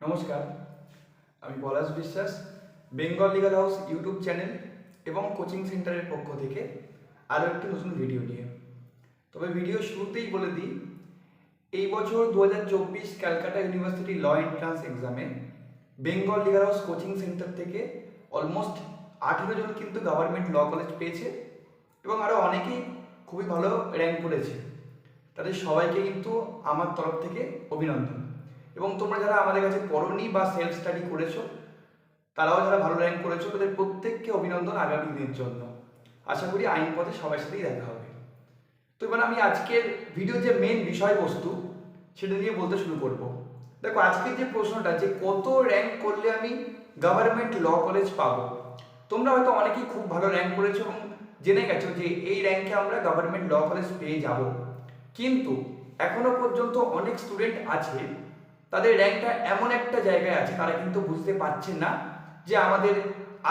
নমস্কার, আমি Palash Biswas Bengal legal house YouTube channel এবং কোচিং সেন্টারের পক্ষ থেকে আরও একটি নতুন ভিডিও নিয়ে। তবে ভিডিও শুরুতেই বলে দিই, এই বছর দু হাজার চব্বিশ ক্যালকাটা ইউনিভার্সিটি ল এন্ট্রান্স এক্সামে Bengal legal house coaching centre থেকে অলমোস্ট আঠেরো জন কিন্তু গভর্নমেন্ট ল কলেজ পেয়েছে এবং আরও অনেকেই খুবই ভালো র্যাঙ্ক করেছে। তাদের সবাইকে কিন্তু আমার তরফ থেকে অভিনন্দন। এবং তোমরা যারা আমাদের কাছে পড়নি বা সেলফ স্টাডি করেছ, তারাও যারা ভালো র্যাঙ্ক করেছ, তাদের প্রত্যেককে অভিনন্দন আগামী দিনের জন্য। আশা করি আইন পথে সবার সাথেই দেখা হবে। তো এবার আমি আজকের ভিডিও যে মেন বিষয়বস্তু, সেটা নিয়ে বলতে শুরু করব। দেখো, আজকের যে প্রশ্নটা, যে কত র্যাঙ্ক করলে আমি গভর্নমেন্ট ল কলেজ পাবো? তোমরা হয়তো অনেকেই খুব ভালো র্যাঙ্ক করেছ এবং জেনে গেছো যে এই র্যাঙ্কে আমরা গভর্নমেন্ট ল কলেজ পেয়ে যাব। কিন্তু এখনও পর্যন্ত অনেক স্টুডেন্ট আছে তাদের র্যাঙ্কটা এমন একটা জায়গায় আছে, তারা কিন্তু বুঝতে পারছেন না যে আমাদের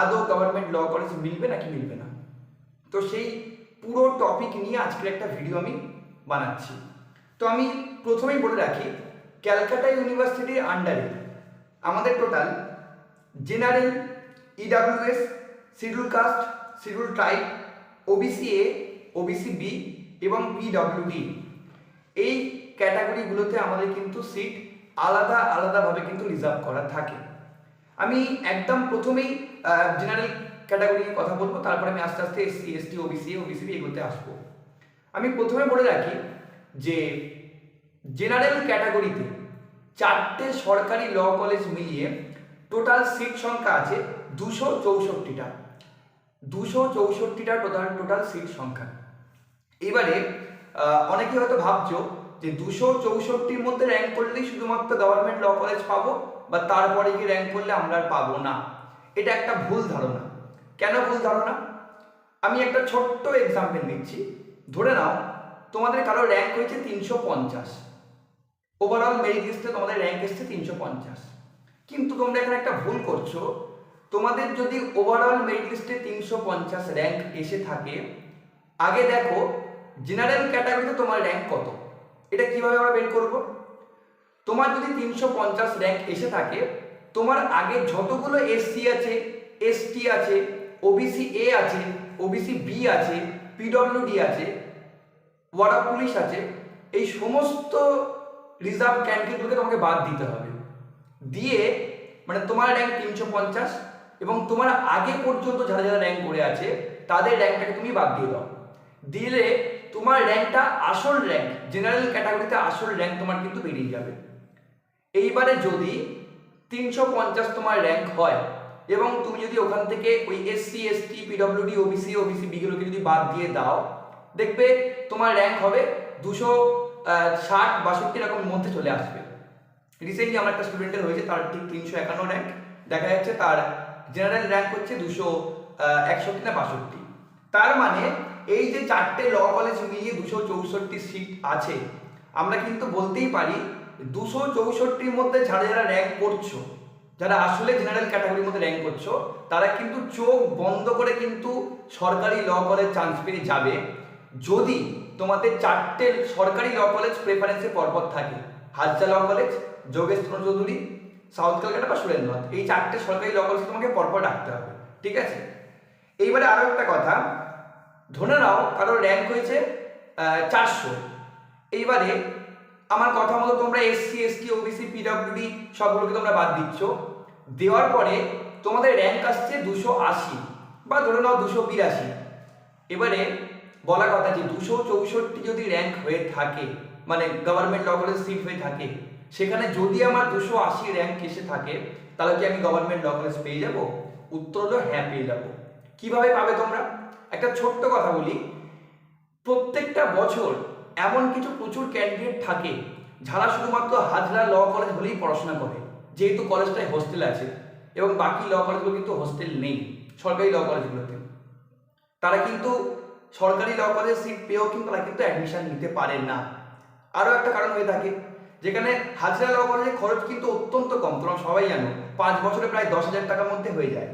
আদৌ গভর্নমেন্ট ল কলেজ মিলবে নাকি মিলবে না। তো সেই পুরো টপিক নিয়ে আজকের একটা ভিডিও আমি বানাচ্ছি। তো আমি প্রথমেই বলে রাখি, ক্যালকাটা ইউনিভার্সিটির আন্ডারে আমাদের total general EWS scheduled caste scheduled tribe OBC A OBC B এবং পিডব্লিউডি এই ক্যাটাগরিগুলোতে আমাদের কিন্তু সিট আলাদা আলাদাভাবে কিন্তু রিজার্ভ করা থাকে। আমি একদম প্রথমেই জেনারেল ক্যাটাগরি নিয়ে কথা বলব, তারপরে আমি আস্তে আস্তে এসসি এসটি ওবিসি ওবিসি এগুলোতে আসব। আমি প্রথমে বলে রাখি যে জেনারেল ক্যাটাগরিতে চারটে সরকারি ল কলেজ মিলিয়ে টোটাল সিট সংখ্যা আছে দুশো চৌষট্টিটা। দুশো চৌষট্টিটা টোটাল টোটাল সিট সংখ্যা। এবারে অনেকে হয়তো ভাবছ যে দুশো চৌষট্টির মধ্যে র্যাঙ্ক করলেই শুধুমাত্র গভর্নমেন্ট ল কলেজ পাবো, বা তারপরে গিয়ে র্যাঙ্ক করলে আমরা আর পাবো না। এটা একটা ভুল ধারণা। কেন ভুল ধারণা? আমি একটা ছোট্ট এক্সাম্পল দিচ্ছি। ধরে নাও, তোমাদের কারও র্যাঙ্ক হয়েছে তিনশো পঞ্চাশ। ওভারঅল মেরিট লিস্টে তোমাদের র্যাঙ্ক এসছে তিনশো পঞ্চাশ। কিন্তু তোমরা এখানে একটা ভুল করছ। তোমাদের যদি ওভারঅল মেরিট লিস্টে তিনশো পঞ্চাশ র্যাঙ্ক এসে থাকে, আগে দেখো জেনারেল ক্যাটাগরিতে তোমার র্যাঙ্ক কত? এটা কীভাবে আমরা বের করব? তোমার যদি তিনশো পঞ্চাশ র্যাঙ্ক এসে থাকে, তোমার আগে যতগুলো এসসি আছে এসটি আছে ওবিসি এ আছে ওবিসি বি আছে পিডব্লিউডি আছে ওয়ার্ড পুলিশ আছে, এই সমস্ত রিজার্ভ ক্যান্ডিডেটগুলোকে তোমাকে বাদ দিতে হবে। দিয়ে মানে তোমার র্যাঙ্ক তিনশো পঞ্চাশ এবং তোমার আগে পর্যন্ত যারা যারা র্যাঙ্ক করে আছে, তাদের র্যাঙ্কটাকে তুমি বাদ দিয়ে দাও। দিলে তোমার র্যাঙ্কটা আসল র্যাঙ্ক জেনারেল ক্যাটাগরিতে আসল র্যাঙ্ক তোমার কিন্তু বেরিয়ে যাবে। এইবারে যদি তিনশো পঞ্চাশ তোমার র্যাঙ্ক হয়, এবং তুমি যদি ওখান থেকে ওই SC ST PWD OBC OBC বিগুলোকে যদি বাদ দিয়ে দাও, দেখবে তোমার র্যাঙ্ক হবে দুশো ষাট, বাষট্টি এরকম মধ্যে চলে আসবে। রিসেন্টলি আমার একটা স্টুডেন্টের হয়েছে, তার ঠিক তিনশো একান্ন র্যাঙ্ক। দেখা যাচ্ছে তার জেনারেল র্যাঙ্ক হচ্ছে দুশো একষট্টি না বাষট্টি। তার মানে এই যে চারটে ল কলেজ মিলিয়ে দুশো চৌষট্টি সিট আছে, আমরা কিন্তু বলতেই পারি দুশো চৌষট্টির মধ্যে যারা যারা র্যাঙ্ক করছ, যারা আসলে জেনারেল ক্যাটাগরির মধ্যে র্যাঙ্ক করছ, তারা কিন্তু চোখ বন্ধ করে কিন্তু সরকারি ল কলেজ চান্স পেয়ে যাবে যদি তোমাদের চারটে সরকারি ল কলেজ প্রেফারেন্সে পরপর থাকে। Hazra law college Jogeshchandra Chowdhury south Calcutta বা সুরেন্দ্রনাথ। এই চারটে সরকারি ল কলেজ তোমাকে পরপর রাখতে হবে, ঠিক আছে? এইবারে আরও একটা কথা ধরে নাও কারও র্যাঙ্ক হয়েছে চারশো। এইবারে আমার কথা মতো তোমরা এসসি এসটি ওবিসি পিডব্লিউডি সবগুলোকে তোমরা বাদ দিচ্ছ। দেওয়ার পরে তোমাদের র্যাঙ্ক আসছে দুশো আশি বা ধরে নাও দুশো বিরাশি। এবারে বলা কথা যে দুশো চৌষট্টি যদি র্যাঙ্ক হয়ে থাকে মানে গভর্নমেন্ট ল কলেজ সিট হয়ে থাকে, সেখানে যদি আমার দুশো আশি র্যাঙ্ক এসে থাকে, তাহলে কি আমি গভর্নমেন্ট ল কলেজ পেয়ে যাব? উত্তর হলো হ্যাঁ পেয়ে যাব। কীভাবে পাবে তোমরা? একটা ছোট্ট কথা বলি। প্রত্যেকটা বছর এমন কিছু প্রচুর ক্যান্ডিডেট থাকে, যারা শুধুমাত্র হাজরা ল কলেজ হলেই পড়াশোনা করে, যেহেতু কলেজটায় হোস্টেল আছে এবং বাকি ল কলেজগুলো কিন্তু হোস্টেল নেই, সরকারি ল কলেজগুলোতে তারা কিন্তু সরকারি ল কলেজ সিট পেয়েও কিন্তু তারা কিন্তু অ্যাডমিশন নিতে পারে না। আরও একটা কারণ হয়ে থাকে, যেখানে হাজরা ল কলেজের খরচ কিন্তু অত্যন্ত কম, তোমরা সবাই জানো, পাঁচ বছরে প্রায় দশ হাজার টাকার মধ্যে হয়ে যায়।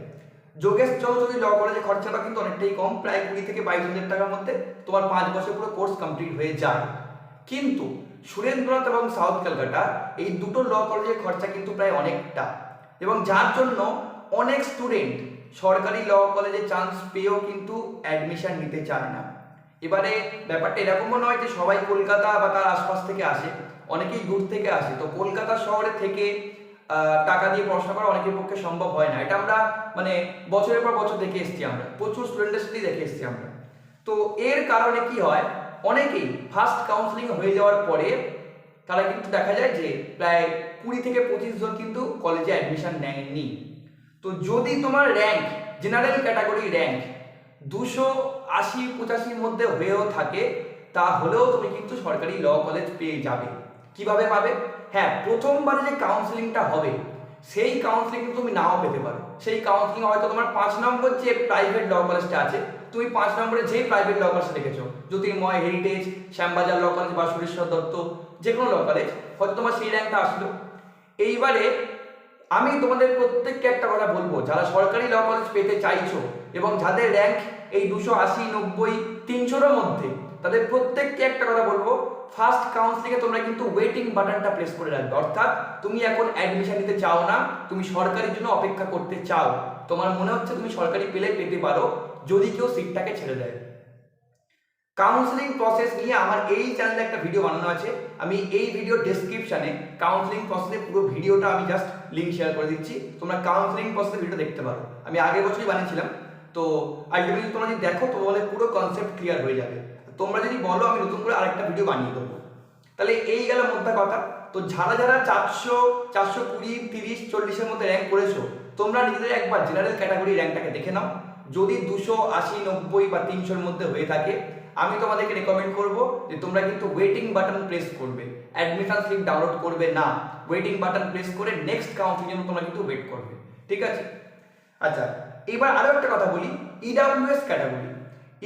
যোগেশ চৌধুরী ল কলেজের খরচাটা কিন্তু অনেকটাই কম, প্রায় কুড়ি থেকে বাইশ হাজার টাকার মধ্যে তোমার পাঁচ বছর পুরো কোর্স কমপ্লিট হয়ে যায়। কিন্তু সুরেন্দ্রনাথ এবং সাউথ ক্যালকাটা এই দুটো ল কলেজের খরচা কিন্তু প্রায় অনেকটা। এবং যার জন্য অনেক স্টুডেন্ট সরকারি ল কলেজে চান্স পেয়েও কিন্তু অ্যাডমিশন নিতে চায় না। এবারে ব্যাপারটা এরকমও নয় যে সবাই কলকাতা বা তার আশপাশ থেকে আসে, অনেকেই দূর থেকে আসে। তো কলকাতা শহরে থেকে টাকা দিয়ে পড়াশোনা করা অনেকের পক্ষে সম্ভব হয় না। এটা আমরা মানে বছরের পর বছর দেখে এসেছি আমরা। প্রচুর স্টুডেন্টের সাথেই দেখে এসেছি আমরা। তো এর কারণে কি হয়, অনেকেই ফার্স্ট কাউন্সিলিং হয়ে যাওয়ার পরে তারা কিন্তু দেখা যায় যে, প্রায় কুড়ি থেকে পঁচিশ জন কিন্তু কলেজে অ্যাডমিশন নেয়নি। তো যদি তোমার র্যাঙ্ক জেনারেল ক্যাটাগরি র্যাঙ্ক দুশো আশি, পঁচাশির মধ্যে হয়েও থাকে, তাহলেও তুমি কিন্তু সরকারি ল কলেজ পেয়ে যাবে। কীভাবে পাবে? হ্যাঁ প্রথমবারে যে কাউন্সিলিংটা হবে, সেই কাউন্সিলিং তুমি নাও পেতে পারো। সেই কাউন্সিলিং হয়তো তোমার পাঁচ নম্বর যে প্রাইভেট ল কলেজটা আছে, তুমি পাঁচ নম্বরে যেই প্রাইভেট ল কলেজ দেখেছ, Jyotirmoy heritage Shyambazar law college বা সুরেশ্বর দত্ত যে কোনো ল কলেজ হয়তো তোমার সেই র্যাঙ্কটা আসলো। এইবারে আমি তোমাদের প্রত্যেককে একটা কথা বলব, যারা সরকারি ল কলেজ পেতে চাইছো এবং যাদের র্যাঙ্ক এই দুশো আশি, নব্বই, তিনশোর মধ্যে, তাদের প্রত্যেককে একটা কথা বলব ফার্স্ট কাউন্সিলিংয়ে তোমরা কিন্তু ওয়েটিং বাটনটা প্রেস করে রাখবে। অর্থাৎ তুমি এখন অ্যাডমিশন নিতে চাও না, তুমি সরকারির জন্য অপেক্ষা করতে চাও। তোমার মনে হচ্ছে তুমি সরকারি পেলে পেতে পারো, যদি কেউ সিটটাকে ছেড়ে দেয়। কাউন্সিলিং প্রসেস নিয়ে আমার এই চ্যানেলে একটা ভিডিও বানানো আছে। আমি এই ভিডিও ডেসক্রিপশনে কাউন্সিলিং প্রসেসের পুরো ভিডিওটা আমি জাস্ট লিঙ্ক শেয়ার করে দিচ্ছি। তোমরা কাউন্সিলিং প্রসেসের ভিডিও দেখতে পারো। আমি আগের বছরই বানিয়েছিলাম। তো আলটিমেটলি তোমরা যদি দেখো তোমাদের পুরো কনসেপ্ট ক্লিয়ার হয়ে যাবে। তোমরা যদি বলো, আমি নতুন করে আরেকটা ভিডিও বানিয়ে দেবো। তাহলে এই গেল মোদ্দা কথা। তো যারা যারা চারশো চারশো কুড়ি, তিরিশ, চল্লিশের মধ্যে র্যাঙ্ক করেছ, তোমরা নিজেদের একবার জেনারেল ক্যাটাগরি র্যাঙ্কটাকে দেখে নাও। যদি দুশো, আশি, নব্বই বা তিনশোর মধ্যে হয়ে থাকে, আমি তোমাদেরকে রেকমেন্ড করব যে তোমরা কিন্তু ওয়েটিং বাটন প্রেস করবে। অ্যাডমিশন স্লিপ ডাউনলোড করবে না। ওয়েটিং বাটন প্রেস করে নেক্সট কাউন্সিলিং তোমরা কিন্তু ওয়েট করবে। ঠিক আছে? আচ্ছা এবার আরও একটা কথা বলি E ইডাব্লিউএস ক্যাটাগরি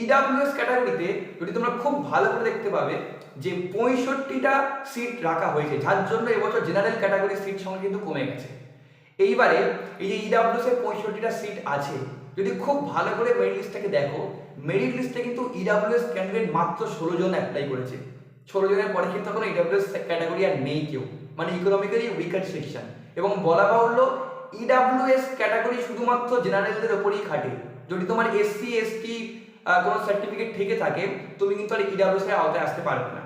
ইডাব্লিউএস ক্যাটাগরিতে যদি তোমরা খুব ভালো করে দেখতে পাবে যে পঁয়ষট্টিটা সিট রাখা হয়েছে, যার জন্য এবছর জেনারেল ক্যাটাগরি সিট সংখ্যা কিন্তু কমে গেছে। এইবারে এই যে ইডাব্লিউএস এর পঁয়ষট্টিটা সিট আছে, যদি খুব ভালো করে মেরিট লিস্টটাকে দেখো মেরিট লিস্টে কিন্তু ইডাব্লিউএস ক্যান্ডিডেট মাত্র ষোলো জন অ্যাপ্লাই করেছে। ষোলো জনের পরে কিন্তু কোনো ইডাব্লিউএস ক্যাটাগরি আর নেই কেউ। মানে ইকোনমিক্যালি উইকার সেকশন এবং বলা বাহুল্য ইডাব্লিউএস ক্যাটাগরি শুধুমাত্র জেনারেলদের ওপরেই খাটে। যদি তোমার এসসি এসটি কোনো সার্টিফিকেট থেকে থাকে, তুমি কিন্তু আর ইডাব্লিউএস এর আওতায় আসতে পারবে না।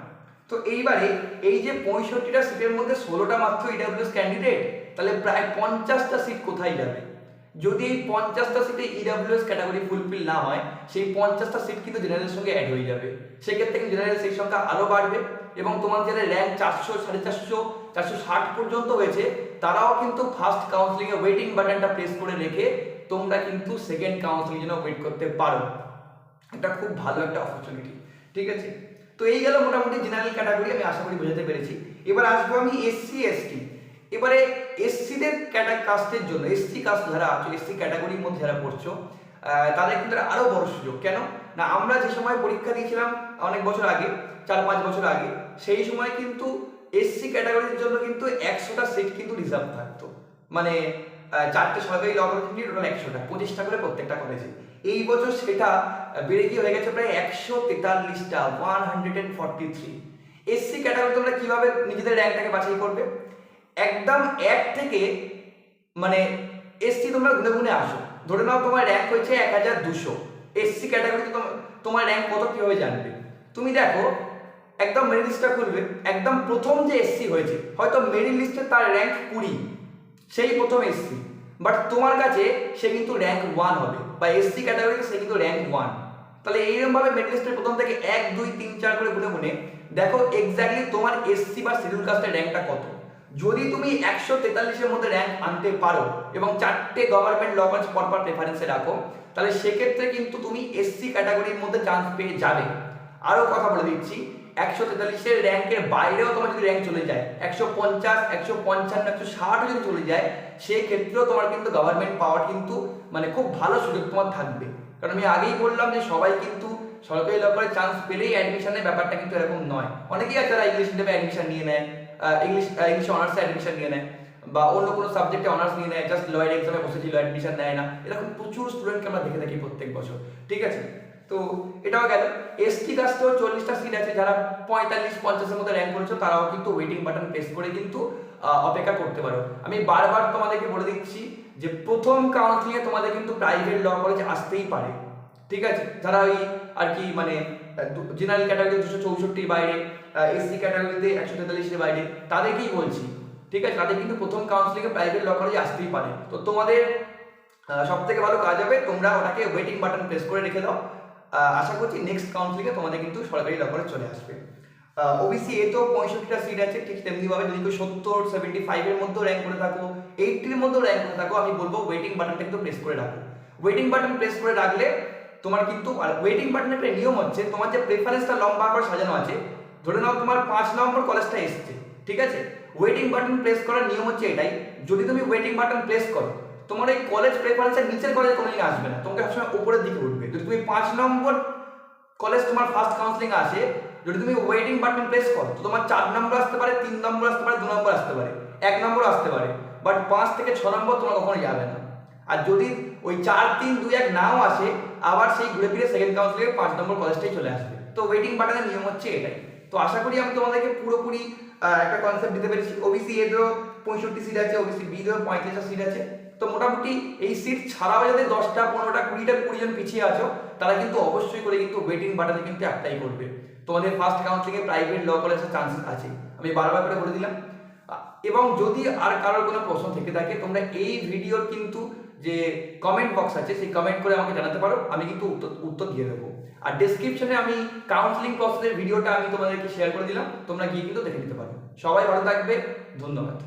তো এইবারে এই যে পঁয়ষট্টিটা সিটের মধ্যে ষোলোটা মাত্র ইডাব্লিউএস ক্যান্ডিডেট তাহলে প্রায় পঞ্চাশটা সিট কোথায় যাবে? যদি এই পঞ্চাশটা সিটে ইডাব্লিউএস ক্যাটাগরি ফুলফিল না হয়, সেই পঞ্চাশটা সিট কিন্তু জেনারেলের সঙ্গে অ্যাড হয়ে যাবে। সেক্ষেত্রে কিন্তু জেনারেল সেই সংখ্যা আরও বাড়বে এবং তোমার যারা র্যাঙ্ক চারশো, সাড়ে চারশো চারশো ষাট পর্যন্ত হয়েছে, তারাও কিন্তু ফার্স্ট কাউন্সিলিংয়ে ওয়েটিং বাটনটা প্রেস করে রেখে তোমরা কিন্তু সেকেন্ড কাউন্সিলিং জন্য ওয়েট করতে পারো। এটা খুব ভালো একটা অপরচুনিটি ঠিক আছে? তো এই গেল মোটামুটি জেনারেল ক্যাটাগরি আমি আশা করি বোঝাতে পেরেছি। এবার আসব আমি এসসি এসটি এবারে এসসিদের কাস্টের জন্য, এসসি কাস্ট যারা আছো, এসসি ক্যাটাগরির মধ্যে যারা পড়ছো তাদের কিন্তু একটা আরও বড় সুযোগ। কেন? না, আমরা যে সময় পরীক্ষা দিয়েছিলাম অনেক বছর আগে, চার পাঁচ বছর আগে, সেই সময় কিন্তু এসসি ক্যাটাগরির জন্য কিন্তু একশোটা সিট কিন্তু রিজার্ভ থাকতো। মানে চারটে সরকারি ল কলেজ টোটাল একশোটা, পঁচিশটা করে প্রত্যেকটা কলেজে এই বছর সেটা বেড়ে গিয়ে হয়ে গেছে প্রায় একশো তেতাল্লিশটা one hundred and forty three SC category তোমরা কীভাবে নিজেদের র্যাঙ্কটাকে বাছাই করবে? একদম এক থেকে মানে এসসি তোমরা গুনে গুনে আসো। ধরে নাও তোমার র্যাঙ্ক হয়েছে এক হাজার দুশো। এসসি ক্যাটাগরিতে তোমার র্যাঙ্ক কত কীভাবে জানবে? তুমি দেখো, একদম মেরিট লিস্টটা খুলবে। একদম প্রথম যে এসসি হয়েছে, হয়তো মেরিট লিস্টে তার র্যাঙ্ক কুড়ি। সেই প্রথম এসসি বাট তোমার কাছে সে কিন্তু র্যাঙ্ক ওয়ান হবে। বা এসসি ক্যাটাগরিতে সে কিন্তু র্যাঙ্ক ওয়ান তাহলে এইরকমভাবে মেরিট লিস্টের প্রথম থেকে এক, দুই, তিন, চার করে গুনে গুনে দেখো এক্স্যাক্টলি তোমার এসসি বা শিডিউল কাস্টের র্যাঙ্কটা কত। যদি তুমি একশো তেতাল্লিশের মধ্যে র্যাঙ্ক আনতে পারো এবং চারটে গভর্নমেন্ট ল কলেজ পরপর প্রেফারেন্সে রাখো, তাহলে সেক্ষেত্রে কিন্তু তুমি এসসি ক্যাটাগরির মধ্যে চান্স পেয়ে যাবে। আরও কথা বলে দিচ্ছি, একশো তেতাল্লিশের র্যাঙ্কের বাইরেও তোমার যদি র্যাঙ্ক চলে যায়, একশো পঞ্চাশ, একশো পঞ্চান্ন, একশো ষাটও যদি চলে যায় সেই ক্ষেত্রেও তোমার কিন্তু গভর্নমেন্ট পাওয়ার কিন্তু মানে খুব ভালো সুযোগ তোমার থাকবে। কারণ আমি আগেই বললাম যে সবাই কিন্তু সরকারি ল করে চান্স পেলেই অ্যাডমিশনের ব্যাপারটা কিন্তু এরকম নয়। অনেকেই আছে যারা ইংলিশ মিডিয়ামে অ্যাডমিশন নিয়ে নেয়। ইংলিশ ইংলিশ অনার্সে অ্যাডমিশন নিয়ে নেয়, বা অন্য কোনো সাবজেক্টে অনার্স নিয়ে নেয় জাস্ট লয়ের এক্সামে বসেছিল অ্যাডমিশন নেয় না, এরকম প্রচুর স্টুডেন্টকে আমরা দেখে থাকি প্রত্যেক বছর, ঠিক আছে? তো এটাও গেল। এসটি কাস্টেও চল্লিশটা সিট আছে, যারা পঁয়তাল্লিশ, পঞ্চাশের মধ্যে র্যাঙ্ক করেছ, তারাও কিন্তু ওয়েটিং বাটন প্রেস করে কিন্তু অপেক্ষা করতে পারো। আমি বারবার তোমাদেরকে বলে দিচ্ছি যে প্রথম কাউন্সিলিংয়ে তোমাদের কিন্তু প্রাইভেট ল কলেজ আসতেই পারে, ঠিক আছে? যারা ওই আর কি মানে জেনারেল ক্যাটাগরি দুশো চৌষট্টির বাইরে এসসি ক্যাটাগরিতে একশো তেতাল্লিশের বাইরে তাদেরকেই বলছি, ঠিক আছে? তাদের কিন্তু প্রথম কাউন্সিলিংয়ে প্রাইভেট ল কলেজে আসতেই পারে। তো তোমাদের সব থেকে ভালো কাজ হবে, তোমরা ওটাকে ওয়েটিং বাটন প্রেস করে রেখে দাও। আশা করছি নেক্সট কাউন্সিলিংয়ে তোমাদের কিন্তু সরকারি ল কলেজ চলে আসবে। ওবিসি এ তো পঁয়ষট্টিটা সিট আছে, ঠিক তেমনিভাবে যদি কেউ সত্তর সেভেন্টি ফাইভের মধ্যেও র্যাঙ্ক করে থাকো এইটির মধ্যেও র্যাঙ্ক করে থাকো, আমি বলব ওয়েটিং বাটনটা কিন্তু প্রেস করে রাখো। ওয়েটিং বাটন প্রেস করে রাখলে তোমার কিন্তু ওয়েটিং বাটনের একটা নিয়ম হচ্ছে, তোমার যে প্রেফারেন্সটা লম্বা করে সাজানো আছে ধরে নাও তোমার পাঁচ নম্বর কলেজটা এসছে, ঠিক আছে? ওয়েটিং বাটন প্রেস করার নিয়ম হচ্ছে এটাই, যদি তুমি ওয়েটিং বাটন প্রেস করো, তোমার এই কলেজ প্রেফারেন্সের নিচের কলেজ কোনোদিন আসবে না, তোমাকে সবসময় উপরের দিকে উঠবে। যদি তুমি পাঁচ নম্বর কলেজ তোমার ফার্স্ট কাউন্সিলিং আসে, যদি তুমি ওয়েটিং বাটন প্রেস করো, তো তোমার চার নম্বর আসতে পারে, তিন নম্বর আসতে পারে, দু নম্বর আসতে পারে, এক নম্বর আসতে পারে বাট পাঁচ থেকে ছ নম্বর তোমার কখনো যাবে না। আর যদি ওই চার, তিন, দুই, এক নাও আসে, আবার সেই ঘুরে ফিরে সেকেন্ড কাউন্সিলিংয়ে পাঁচ নম্বর কলেজটাই চলে আসবে। তো ওয়েটিং বাটনের নিয়ম হচ্ছে এটাই। তো আশা করি আমি তোমাদেরকে পুরোপুরি একটা কনসেপ্ট দিতে পেরেছি। ওবিসি এদেরও পঁয়ষট্টি সিট আছে ওবিসি বি বিদেরও পঁয়ত্রিশটা সিট আছে। তো মোটামুটি এই সিট ছাড়াও যাদের দশটা, পনেরোটা, কুড়িটা কুড়ি জন পিছিয়ে আছো, তারা কিন্তু অবশ্যই করে কিন্তু ওয়েটিং বাটনে কিন্তু অ্যাপ্লাই করবে। তোমাদের ফার্স্ট কাউন্সিলিংয়ে প্রাইভেট ল কলেজের চান্সেস আছে। আমি বারবার করে বলে দিলাম। এবং যদি আর কারোর কোনো প্রশ্ন থেকে থাকে, তোমরা এই ভিডিওর কিন্তু যে কমেন্ট বক্স আছে, সেই কমেন্ট করে আমাকে জানাতে পারো, আমি কিন্তু উত্তর উত্তর দিয়ে দেবো। আর ডিসক্রিপশনে আমি কাউন্সিলিং প্রসেসের ভিডিওটা আমি তোমাদেরকে শেয়ার করে দিলাম, তোমরা গিয়ে কিন্তু দেখে নিতে পারো। সবাই ভালো থাকবে, ধন্যবাদ।